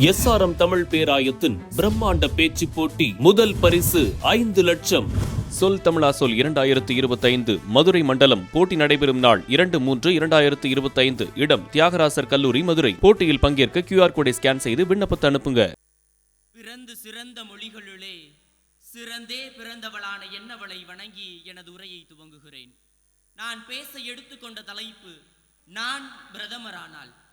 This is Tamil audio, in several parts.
எஸ்ஆர்எம் தமிழ் பேராயத்தின் பிரம்மாண்ட பேச்சு போட்டி முதல் பரிசு ஐந்து லட்சம். சொல் தமிழா சொல் இரண்டாயிரத்து இருபத்தைந்து மதுரை மண்டலம் போட்டி நடைபெறும் நாள் இரண்டு மூன்று இரண்டாயிரத்து இருபத்தைந்து. இடம் தியாகராசர் கல்லூரி மதுரை. போட்டியில் பங்கேற்க கியூஆர் கோடை ஸ்கேன் செய்து விண்ணப்பத்தை அனுப்புங்க. பிறந்து சிறந்த மொழிகளுளே சிறந்தே பிறந்தவளான என்னவளை வணங்கி எனது உரையை துவங்குகிறேன். நான் பேச எடுத்துக்கொண்ட தலைப்பு நான் பிரதமரானால்.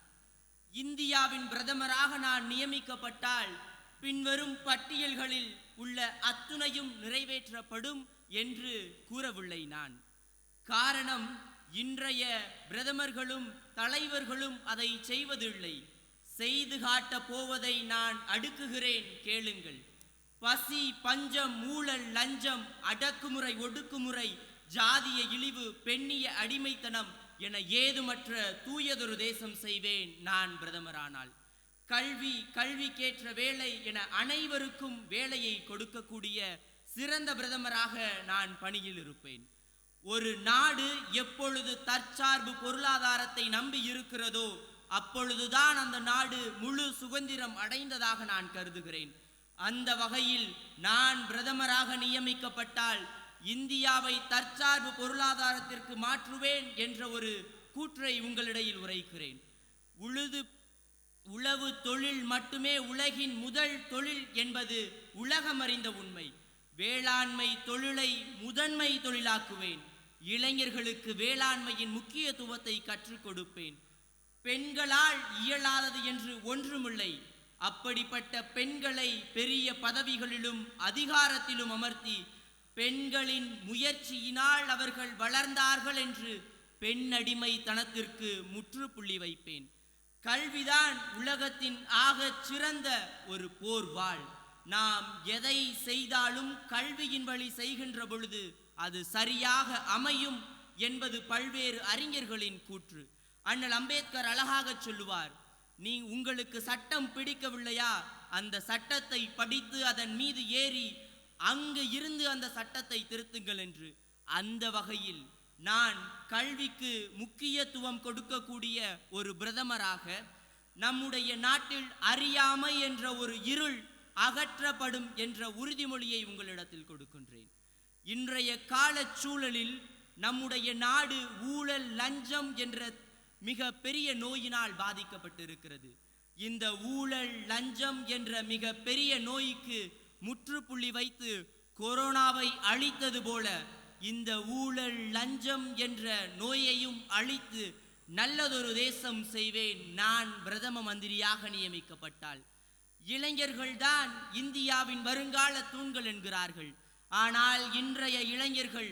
இந்தியாவின் பிரதமராக நான் நியமிக்கப்பட்டால் பின்வரும் பட்டியல்களில் உள்ள அத்துணையும் நிறைவேற்றப்படும் என்று கூறவில்லை நான். காரணம் இன்றைய பிரதமர்களும் தலைவர்களும் அதை செய்வதில்லை. செய்து காட்டப் போவதை நான் அடுக்குகிறேன் கேளுங்கள். பசி பஞ்சம் ஊழல் லஞ்சம் அடக்குமுறை ஒடுக்குமுறை ஜாதிய இழிவு பெண்ணிய அடிமைத்தனம் என ஏதுமற்ற தூயதொரு தேசம் செய்வேன் நான் பிரதமரானால். கல்வி கல்விக்கேற்ற வேலை என அனைவருக்கும் வேலையை கொடுக்கக்கூடிய சிறந்த பிரதமராக நான் பணியில் இருப்பேன். ஒரு நாடு எப்பொழுது தற்சார்பு பொருளாதாரத்தை நம்பி இருக்கிறதோ அப்பொழுதுதான் அந்த நாடு முழு சுதந்திரம் அடைந்ததாக நான் கருதுகிறேன். அந்த வகையில் நான் பிரதமராக நியமிக்கப்பட்டால் இந்தியாவை தற்சார்பு பொருளாதாரத்திற்கு மாற்றுவேன் என்ற ஒரு கூற்றை உங்களிடையில் உரைக்கிறேன். உழுது உளவு தொழில் மட்டுமே உலகின் முதல் தொழில் என்பது உலகம் அறிந்த உண்மை. வேளாண்மை தொழிலை முதன்மை தொழிலாக்குவேன். இளைஞர்களுக்கு வேளாண்மையின் முக்கியத்துவத்தை கற்றுக் கொடுப்பேன். பெண்களால் இயலாதது என்று ஒன்றுமில்லை. அப்படிப்பட்ட பெண்களை பெரிய பதவிகளிலும் அதிகாரத்திலும் அமர்த்தி பெண்களின் முயற்சியினால் அவர்கள் வளர்ந்தார்கள் என்று பெண்ணடிமை தனத்திற்கு முற்றுப்புள்ளி வைப்பேன். கல்விதான் உலகத்தின் ஆகச் சிறந்த ஒரு போர்வாள். நாம் எதை செய்தாலும் கல்வியின் வழி செய்கின்ற பொழுது அது சரியாக அமையும் என்பது பல்வேறு அறிஞர்களின் கூற்று. அண்ணல் அம்பேத்கர் அழகாக சொல்லுவார் நீ உங்களுக்கு சட்டம் பிடிக்கவில்லையா? அந்த சட்டத்தை படித்து அதன் மீது ஏறி அங்கு இருந்து அந்த சட்டத்தை திருத்துங்கள் என்று. அந்த வகையில் நான் கல்விக்கு முக்கியத்துவம் கொடுக்கக்கூடிய ஒரு பிரதமராக நம்முடைய நாட்டில் அறியாமை என்ற ஒரு இருள் அகற்றப்படும் என்ற உறுதிமொழியை உங்களிடத்தில் கொடுக்கின்றேன். இன்றைய கால சூழலில் நம்முடைய நாடு ஊழல் லஞ்சம் என்ற மிக பெரிய நோயினால் பாதிக்கப்பட்டிருக்கிறது. இந்த ஊழல் லஞ்சம் என்ற மிக பெரிய நோய்க்கு முற்றுப்புள்ளி வைத்து கொரோனாவை அழித்தது போல இந்த ஊழல் லஞ்சம் என்ற நோயையும் அழித்து நல்லதொரு தேசம் செய்வேன் நான் பிரதம மந்திரியாக நியமிக்கப்பட்டால் இளைஞர்கள்தான் இந்தியாவின் வருங்கால தூண்கள் என்கிறார்கள். ஆனால் இன்றைய இளைஞர்கள்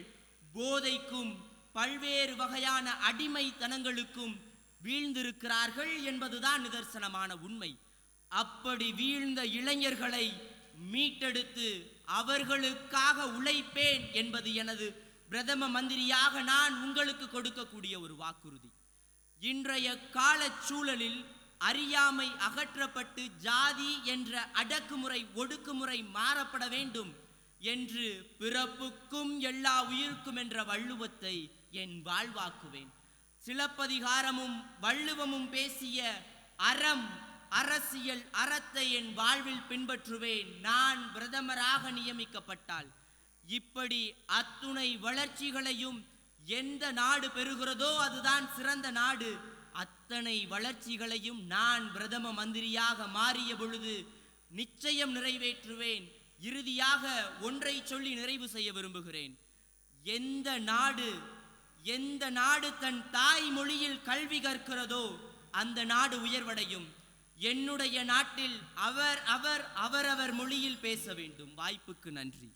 போதைக்கும் பல்வேறு வகையான அடிமைத்தனங்களுக்கும் வீழ்ந்திருக்கிறார்கள் என்பதுதான் நிதர்சனமான உண்மை. அப்படி வீழ்ந்த இளைஞர்களை மீட்டெடுத்து அவர்களுக்காக உழைப்பேன் என்பது எனது பிரதம மந்திரியாக நான் உங்களுக்கு கொடுக்கக்கூடிய ஒரு வாக்குறுதி. இன்றைய கால சூழலில் அறியாமை அகற்றப்பட்டு ஜாதி என்ற அடக்குமுறை ஒடுக்குமுறை மாறப்பட வேண்டும் என்று பிறப்புக்கும் எல்லா உயிருக்கும் என்ற வள்ளுவத்தை என் வாழ்வாக்குவேன். சிலப்பதிகாரமும் வள்ளுவமும் பேசிய அறம் அரசியல் அறத்தை என் வாழ்வில் பின்பற்றுவேன். நான் பிரதமராக நியமிக்கப்பட்டால் இப்படி அத்துணை வளர்ச்சிகளையும் எந்த நாடு பெறுகிறதோ அதுதான் சிறந்த நாடு. அத்தனை வளர்ச்சிகளையும் நான் பிரதம மந்திரியாக மாறிய பொழுது நிச்சயம் நிறைவேற்றுவேன். இறுதியாக ஒன்றை சொல்லி நிறைவு செய்ய விரும்புகிறேன். எந்த நாடு எந்த நாடு தன் தாய்மொழியில் கல்வி கற்கிறதோ அந்த நாடு உயர்வடையும். என்னுடைய நாட்டில் அவர் அவர் அவரவர் மொழியில் பேச வேண்டும். வாய்ப்புக்கு நன்றி.